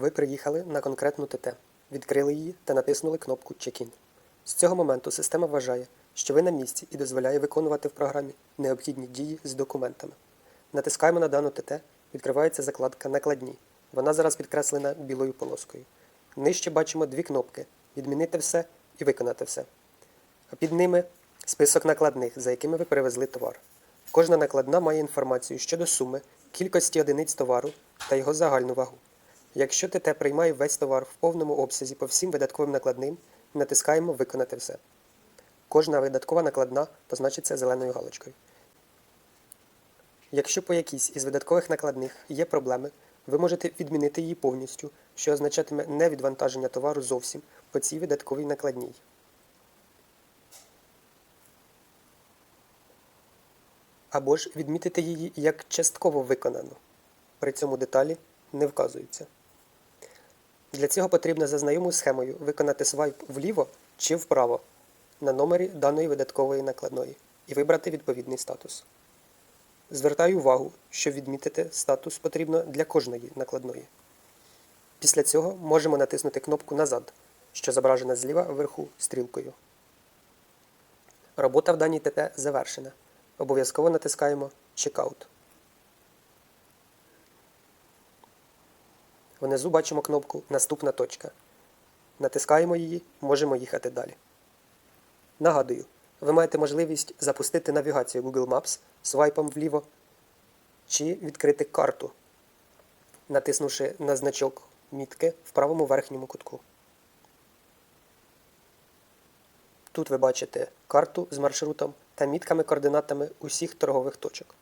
Ви приїхали на конкретну ТТ, відкрили її та натиснули кнопку Check-in. З цього моменту система вважає, що ви на місці і дозволяє виконувати в програмі необхідні дії з документами. Натискаємо на дану ТТ, відкривається закладка Накладні. Вона зараз підкреслена білою полоскою. Нижче бачимо дві кнопки Відмінити все і виконати все. А під ними список накладних, за якими ви перевезли товар. Кожна накладна має інформацію щодо суми, кількості одиниць товару та його загальну вагу. Якщо ТТ приймає весь товар в повному обсязі по всім видатковим накладним, натискаємо Виконати все. Кожна видаткова накладна позначиться зеленою галочкою. Якщо по якійсь із видаткових накладних є проблеми, ви можете відмінити її повністю, що означатиме невідвантаження товару зовсім по цій видатковій накладній. Або ж відмітити її як частково виконану. При цьому деталі не вказуються. Для цього потрібно за знайомою схемою виконати свайп вліво чи вправо на номері даної видаткової накладної і вибрати відповідний статус. Звертаю увагу, що відмітити статус потрібно для кожної накладної. Після цього можемо натиснути кнопку Назад, що зображена зліва вверху стрілкою. Робота в даній ТТ завершена. Обов'язково натискаємо Checkout. Внизу бачимо кнопку Наступна точка. Натискаємо її, можемо їхати далі. Нагадую, ви маєте можливість запустити навігацію Google Maps свайпом вліво чи відкрити карту, натиснувши на значок мітки в правому верхньому кутку. Тут ви бачите карту з маршрутом та мітками координатами усіх торгових точок.